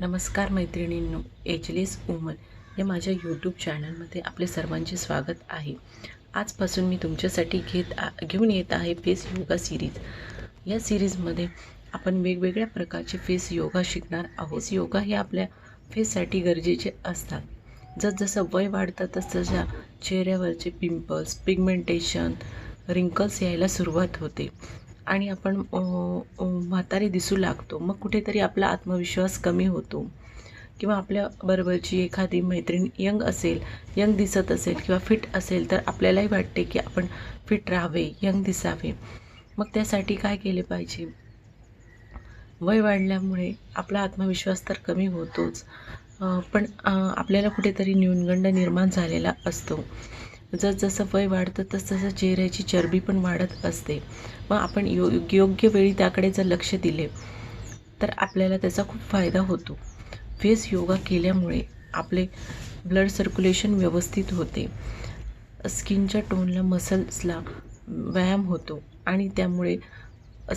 नमस्कार मैत्रिणींनो ageless woman या माझ्या यूट्यूब चॅनलमध्ये आपले सर्वांचे स्वागत आहे. आजपासून मी तुमच्यासाठी घेत आ घेऊन येत आहे फेस योगा सिरीज या सिरीजमध्ये आपण वेगवेगळ्या प्रकारचे फेस योगा शिकणार आहोत. योगा हे आपल्या फेससाठी गरजेचे असतात. जसजसं वय वाढतं तसतशा चेहऱ्यावरचे पिंपल्स पिगमेंटेशन रिंकल्स यायला सुरुवात होते. आणि आपण म्हातारे दिसू लागतो. मग कुठेतरी आपला आत्मविश्वास कमी होतो. किंवा आपल्या बरोबरची एखादी मैत्रीण यंग असेल यंग दिसत असेल किंवा फिट असेल तर आपल्यालाही वाटते की आपण फिट राहावे यंग दिसावे. मग त्यासाठी काय केले पाहिजे? वय वाढल्यामुळे आपला आत्मविश्वास तर कमी होतोच. पण आपल्याला कुठेतरी न्यूनगंड निर्माण झालेला असतो. जसजसं वय वाढतं तसतसं चेहऱ्याची चरबी पण वाढत असते. मग आपण यो योग्य वेळी त्याकडे जर लक्ष दिले तर आपल्याला त्याचा खूप फायदा होतो. फेस योगा केल्यामुळे आपले ब्लड सर्क्युलेशन व्यवस्थित होते. स्किनच्या टोनला मसल्सला व्यायाम होतो आणि त्यामुळे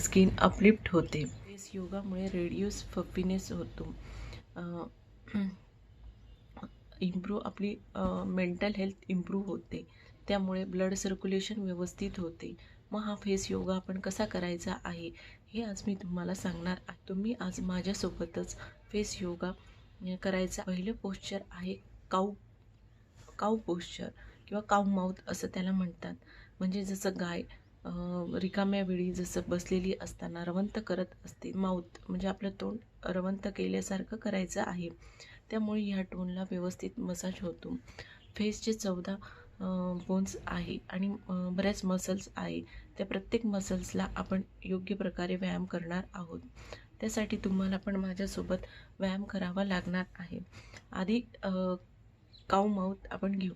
स्किन अपलिफ्ट होते. फेस योगामुळे रेडिओस फफिनेस होतो. इम्प्रूव आपली मेंटल हेल्थ इम्प्रूव्ह होते. त्यामुळे ब्लड सर्क्युलेशन व्यवस्थित होते. मग हा फेस योगा आपण कसा करायचा आहे हे आज मी तुम्हाला सांगणार आहे. तुम्ही आज माझ्यासोबतच फेस योगा करायचा. पहिलं पोश्चर आहे काऊ काऊ पोश्चर किंवा काऊ माऊथ असं त्याला म्हणतात. म्हणजे जसं गाय रिकाम्या वेळी जसं बसलेली असताना रवंत करत असते. माऊथ म्हणजे आपलं तोंड रवंत केल्यासारखं करायचं आहे. त्यामुळे ह्या टोनला व्यवस्थित मसाज होतो. फेसचे चौदा बोन्स आहे आणि बऱ्याच मसल्स आहे. त्या प्रत्येक मसल्सला आपण योग्य प्रकारे व्यायाम करणार आहोत. त्यासाठी तुम्हाला पण माझ्यासोबत व्यायाम करावा लागणार आहे. आधी काऊ माऊथ आपण घेऊ.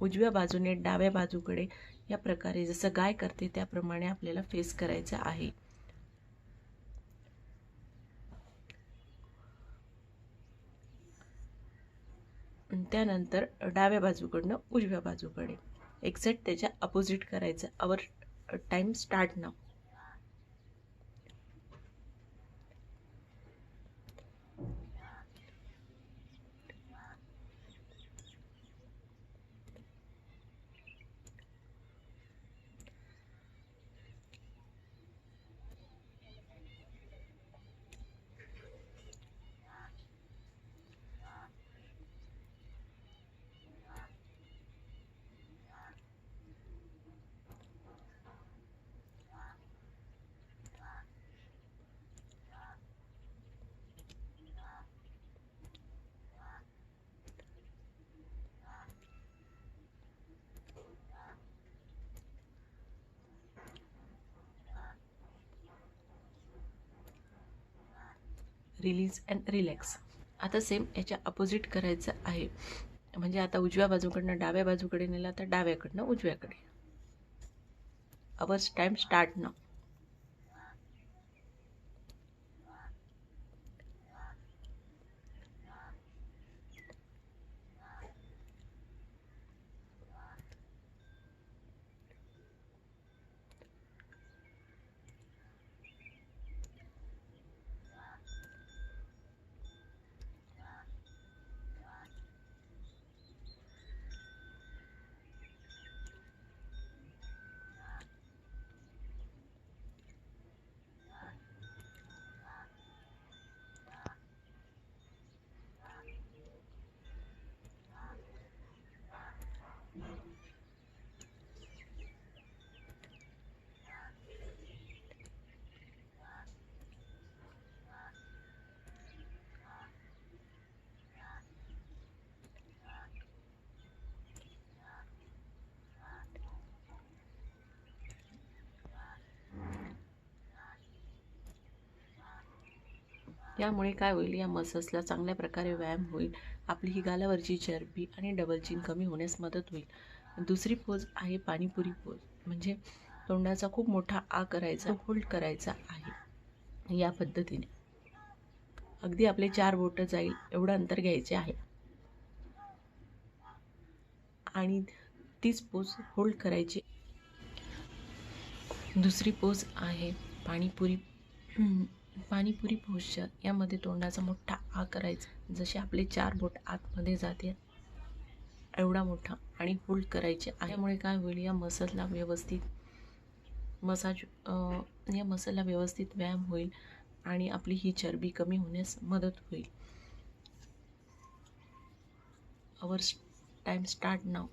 उजव्या बाजूने डाव्या बाजूकडे या प्रकारे जसं गाय करते त्याप्रमाणे आपल्याला फेस करायचं आहे. त्यानंतर डाव्या बाजूकडनं उजव्या बाजूकडे. एक्झॅक्ट त्याच्या अपोजिट करायचं. Our time start now release and relax आता सेम याच्या अपोजिट करायचं आहे. म्हणजे आता उजव्या बाजूकडनं डाव्या बाजूकडे नेला तर डाव्याकडनं उजव्याकडे. अवर्स टाईम स्टार्ट ना यामुळे काय होईल? या मसल्सला चांगल्या प्रकारे व्यायाम होईल. आपली ही गालावरची चरबी आणि डबल चिन कमी होण्यास मदत होईल. दुसरी पोज आहे पाणीपुरी पोज. म्हणजे तोंडाचा खूप मोठा आ करायचा होल्ड करायचा आहे. या पद्धतीने. अगदी आपले चार बोटं जाईल एवढं अंतर घ्यायचे आहे. आणि तीच पोज होल्ड करायची. दुसरी पोज आहे पाणीपुरी. पाणीपुरी पोश्चर यामध्ये तोंडाचा मोठा आ करायचा. जसे आपले चार बोट आतमध्ये जाते एवढा मोठा आणि होल्ड करायचे. त्यामुळे काय होईल या मसलला व्यवस्थित मसाज या मसलला व्यवस्थित व्यायाम होईल आणि आपली ही चरबी कमी होण्यास मदत होईल. Our time start now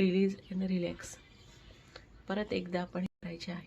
release and relax परत एकदा आपण हे करायचे आहे.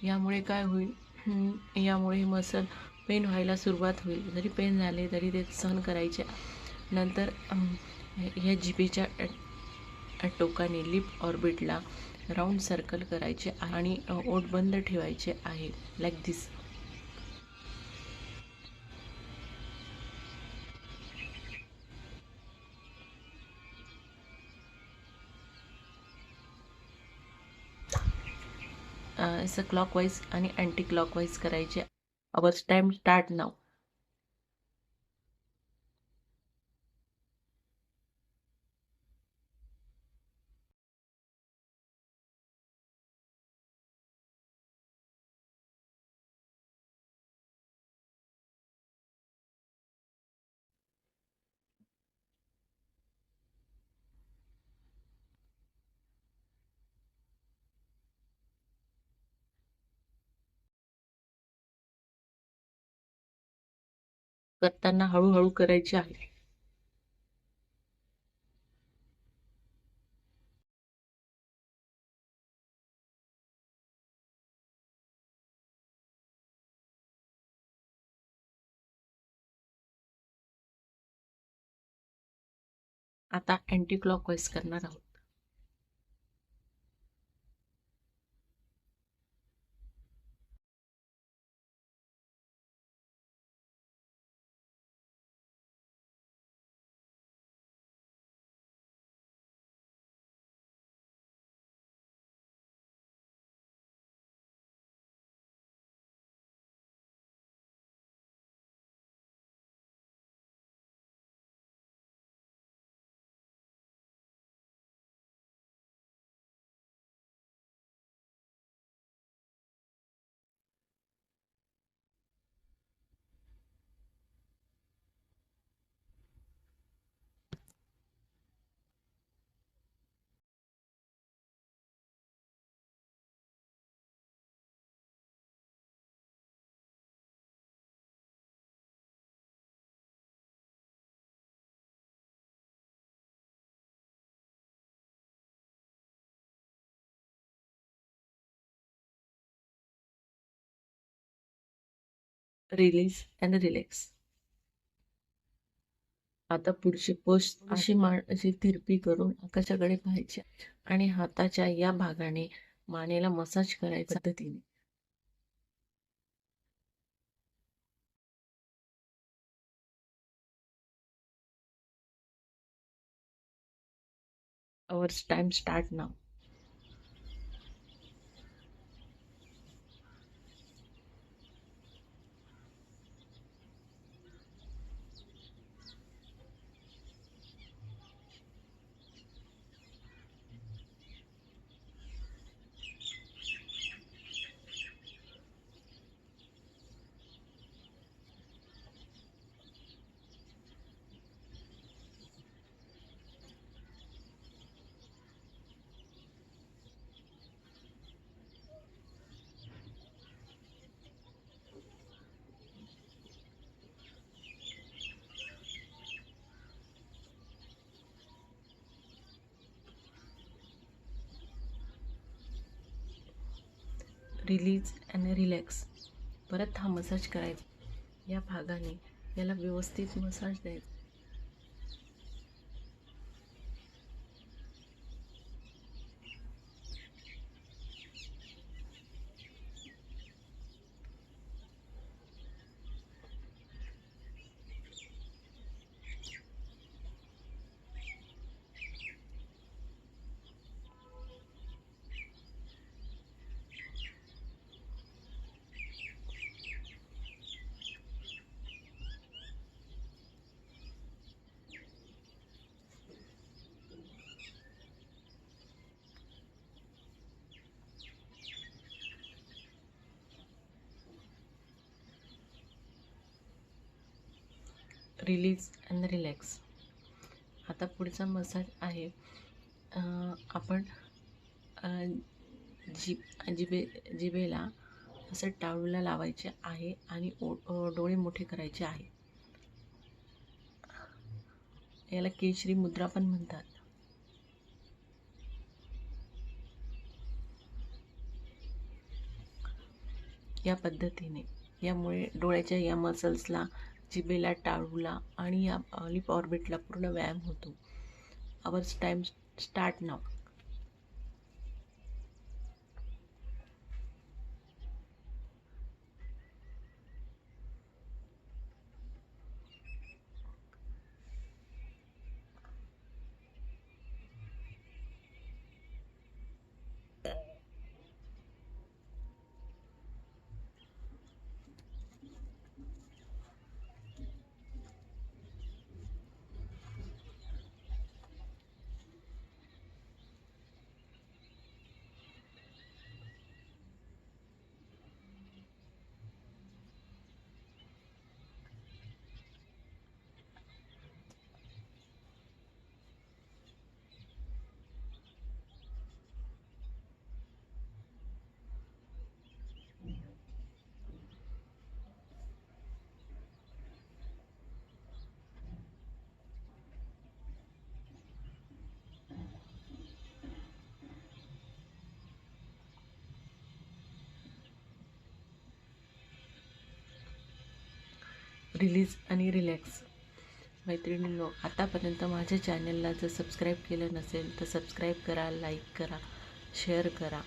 यामुळे काय होईल? यामुळे मसल पेन व्हायला सुरुवात होईल. जरी पेन झाले तरी ते सहन करायचे. नंतर ह्या जिभेच्या टोकाने लिप ऑर्बिटला राऊंड सर्कल करायचे आणि ओट ओठ बंद ठेवायचे आहे. लाईक दिस असं क्लॉकवाईज आणि अँटी क्लॉकवाईज करायचे. आवर टाइम स्टार्ट नाव करताना हळूहळू करायची आहे. आता अँटी क्लॉकवाईज करणार आहोत. रिलीज अँड रिलॅक्स आता पुढची पोस्ट अशी मान अशी थिरपी करून आकाशाकडे पाहायची. आणि हाताच्या या भागाने मानेला मसाज करायच्या पद्धतीने. Hours time start now release and relax. परत हा मसाज करायचा. या भागाने याला व्यवस्थित मसाज द्यायचा. Release and relax. आता पुढचा मसाज आहे आपण जी जिबे जिबेला असं टाळूला लावायचे आहे आणि ओ डोळे मोठे करायचे आहे. याला केशरी मुद्रा पण म्हणतात. या पद्धतीने. यामुळे डोळ्याच्या या मसल्सला जिबेला टाळूला आणि या लिप ऑर्बिटला पूर्ण व्यायाम होतो. Hours time start now release आणि रिलॅक्स. मैत्रिणींनो आतापर्यंत माझ्या चॅनलला जर सबस्क्राईब केलं नसेल तर सबस्क्राईब करा लाईक करा शेअर करा.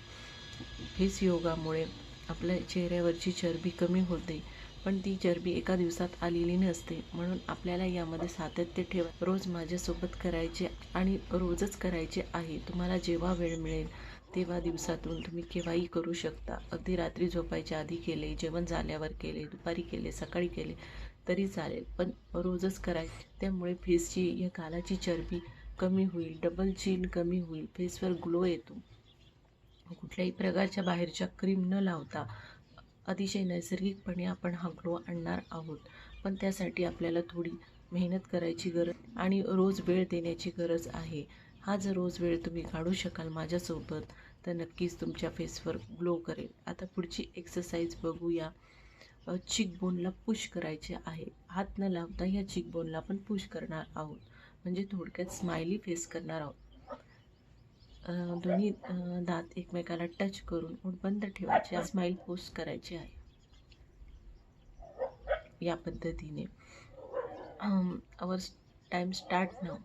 हेच योगामुळे आपल्या चेहऱ्यावरची चरबी कमी होते पण ती चरबी एका दिवसात आलेली नसते म्हणून आपल्याला यामध्ये सातत्य ठेवा. रोज माझ्यासोबत करायचे आणि रोजच करायचे आहे तुम्हाला जेव्हा वेळ मिळेल तेव्हा दिवसातून तुम्ही केव्हाही करू शकता. अगदी रात्री झोपायच्या आधी केले जेवण झाल्यावर केले दुपारी केले सकाळी केले तरी चालेल पण रोजच करायचे. त्यामुळे फेसची या गालाची चरबी कमी होईल डबल चीन कमी होईल फेसवर ग्लो येतो. कुठल्याही प्रकारच्या बाहेरच्या क्रीम न लावता अतिशय नैसर्गिकपणे आपण हा ग्लो आणणार आहोत. पण त्यासाठी आपल्याला थोडी मेहनत करायची गरज आणि रोज वेळ देण्याची गरज आहे. हा जर रोज वेळ तुम्ही काढू शकाल माझ्यासोबत तर नक्कीच तुमच्या फेसवर ग्लो करेल. आता पुढची एक्सरसाइज बघूया. चिकबोनला पुश करायचे आहे. हात न लावता या चिकबोनला आपण पुश करणार आहोत. म्हणजे थोडक्यात स्माइली फेस करणार आहोत. दोन्ही दात एकमेकाला टच करून उडबंद बंद ठेवायचे स्माइल पोस्ट करायची आहे. या पद्धतीने. Our time start now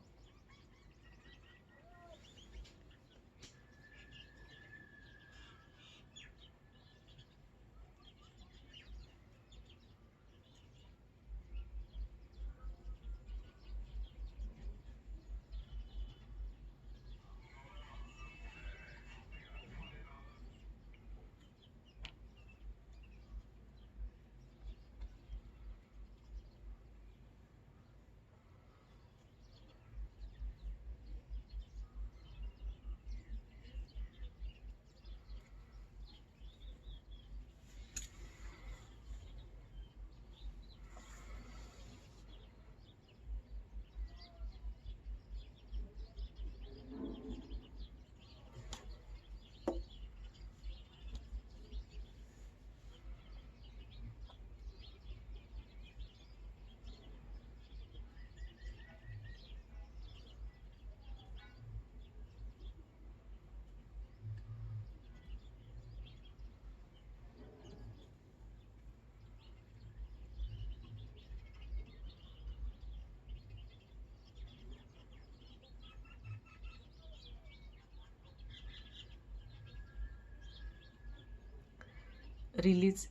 release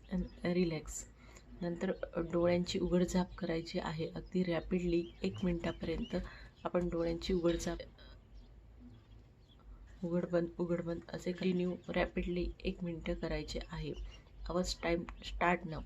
relax नंतर डोळ्यांची उघडझाप करायची आहे. अगदी रॅपिडली एक मिनटापर्यंत आपण डोळ्यांची उघडझाप उघडबंद उघडबंद असे कंटिन्यू रॅपिडली एक मिनटं करायचे आहे. आवाज टाईम स्टार्ट नाव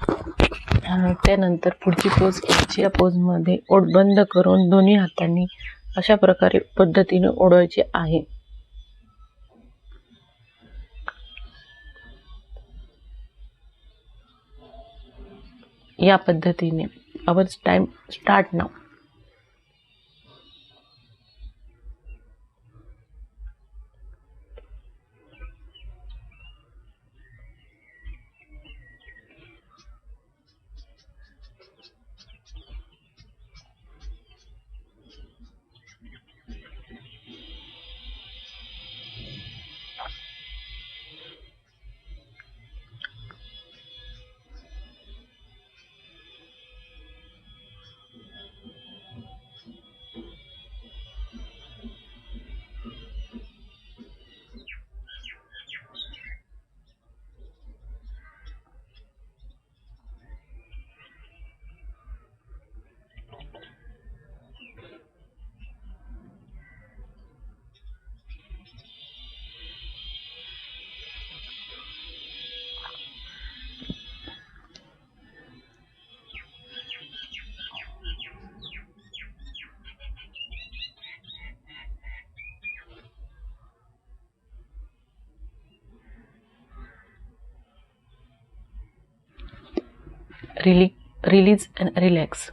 अं, त्यानंतर पुढची पोज घ्यायची या पोजमध्ये ओढ बंद करून दोन्ही हातांनी अशा प्रकारे पद्धतीने ओढवायचे आहे. या पद्धतीने. Hours time start now release release and relax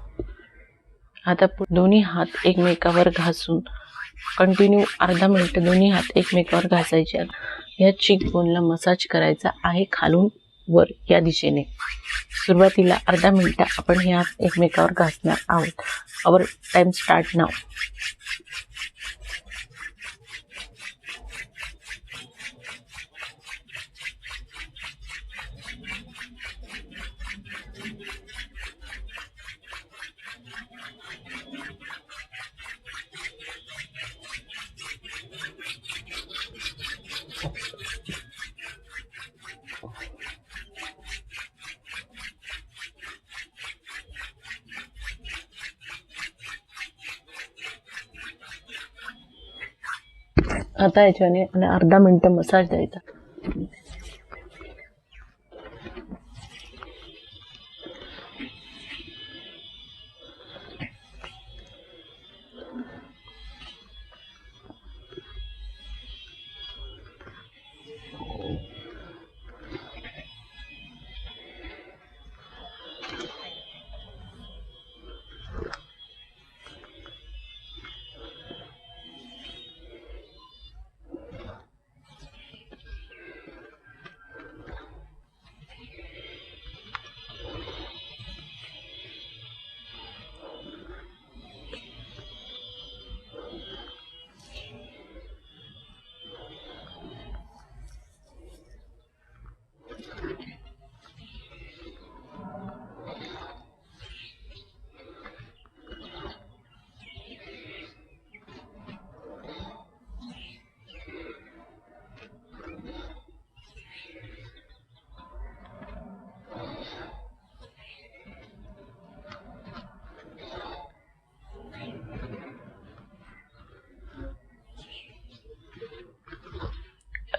आता दोन्ही हात एकमेकावर घासून. कंटिन्यू अर्धा मिनिट दोन्ही हात एकमेकावर घासायचे. या चीक बोनला मसाज करायचा आहे खालून वर या दिशेने. सुरुवातीला अर्धा मिनिट आपण हे हात एकमेकावर घासणार आहोत. अवर टाईम स्टार्ट नाव आता याच्याने आणि अर्धा मिनिट मसाज द्यायचा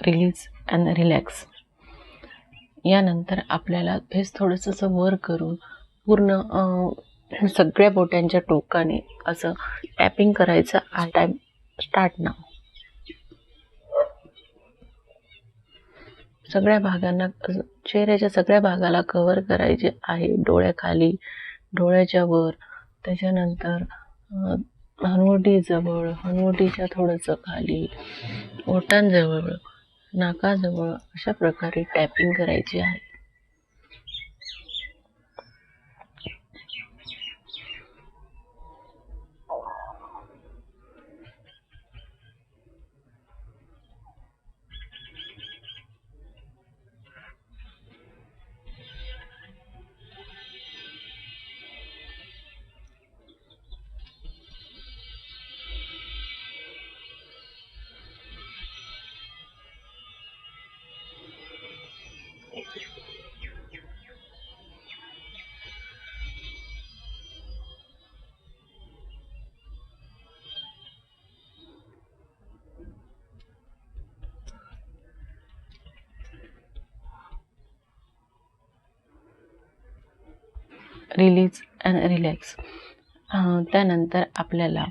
रिलीज अँड रिलॅक्स यानंतर आपल्याला फेस थोडंसं असं वर करून पूर्ण सगळ्या बोट्यांच्या टोकाने असं टॅपिंग करायचं आ टाईम स्टार्ट ना सगळ्या भागांना चेहऱ्याच्या सगळ्या भागाला कव्हर करायचे आहे. डोळ्याखाली डोळ्याच्या वर. त्याच्यानंतर अं, हनुवटीजवळ हनुवटीच्या थोडंसं खाली ओटांजवळ. नाकाजवळ अशा प्रकारे टॅपिंग करायची आहे. रिलीज अँड रिलॅक्स त्यानंतर आपल्याला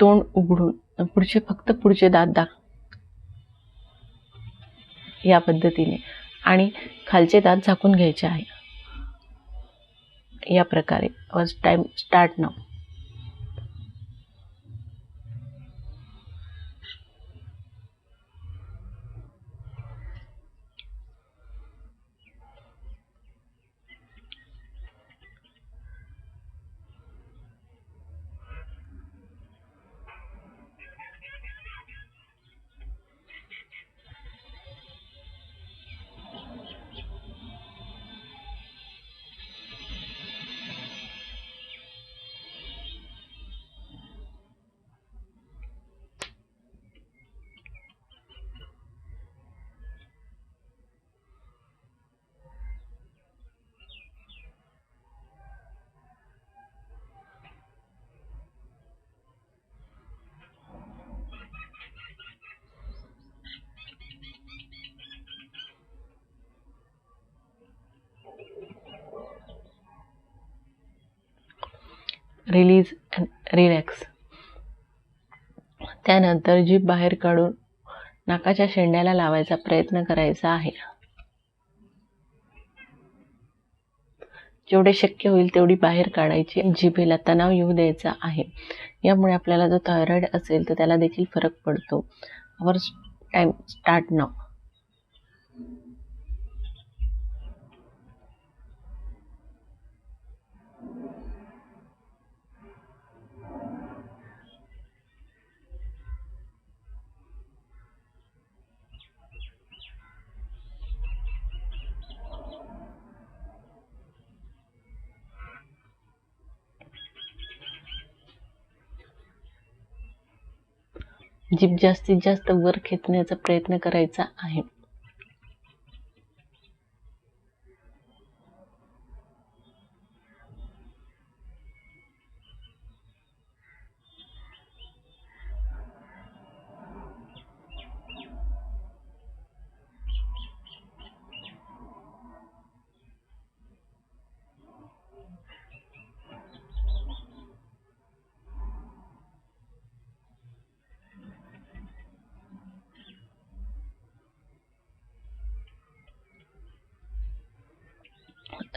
तोंड उघडून पुढचे फक्त पुढचे दात दाख या पद्धतीने. आणि खालचे दात झाकून घ्यायचे आहे. या प्रकारे. Was time start now release and relax त्यानंतर जीभ बाहेर काढून नाकाच्या शेंड्याला लावायचा प्रयत्न करायचा आहे. जेवढे शक्य होईल तेवढी बाहेर काढायची जिभेला तणाव येऊ द्यायचा आहे. यामुळे आपल्याला जो थायरॉईड असेल तर त्याला देखील फरक पडतो. आवर टाईम स्टार्ट नाव जीभ जास्तीत जास्त वर खेचण्याचा प्रयत्न करायचा आहे.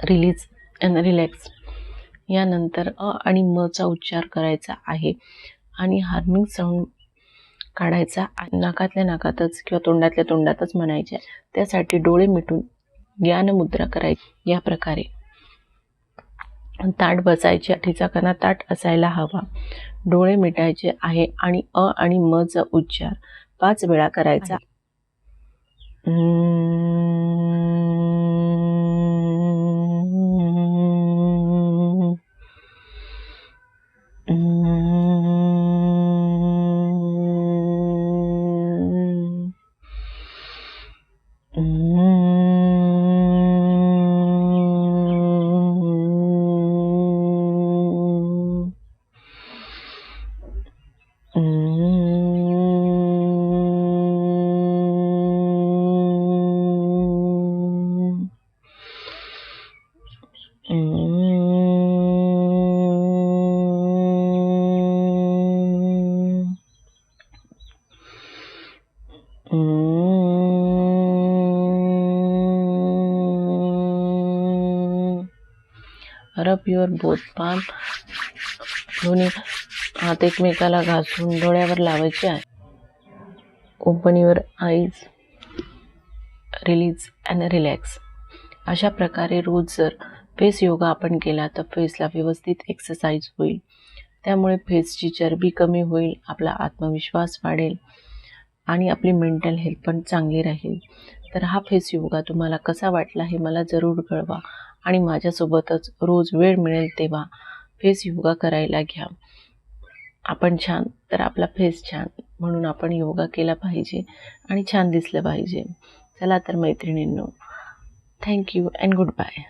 रिलीज अँड रिलॅक्स यानंतर अ आणि म चा उच्चार करायचा आहे. आणि हार्मिंग साऊंड काढायचा नाकातल्या नाकातच किंवा तोंडातल्या तोंडातच म्हणायचे. त्यासाठी डोळे मिटून ज्ञानमुद्रा करायची. या प्रकारे. ताट बसायचे. ठिचा कणा ताट असायला हवा. डोळे मिटायचे आहे आणि अ आणि म चा उच्चार पाच वेळा करायचा. रब युअर बोथ पाम दोन्ही हात एकमेकाला घासून डोळ्यावर लावायचे आहे. Open your eyes release and relax अशा प्रकारे रोज जर फेस योगा आपण केला तर फेसला व्यवस्थित एक्सरसाइज होईल. त्यामुळे फेसची चरबी कमी होईल आपला आत्मविश्वास वाढेल आणि आपली मेंटल हेल्थ पण चांगली राहील. तर हा फेस योगा तुम्हाला कसा वाटला हे मला जरूर कळवा. आणि माझ्यासोबतच रोज वेळ मिळेल तेव्हा फेस योगा करायला घ्या. आपण छान तर आपला फेस छान म्हणून आपण योगा केला पाहिजे आणि छान दिसलं पाहिजे. चला तर मैत्रिणींनो थँक्यू अँड गुड बाय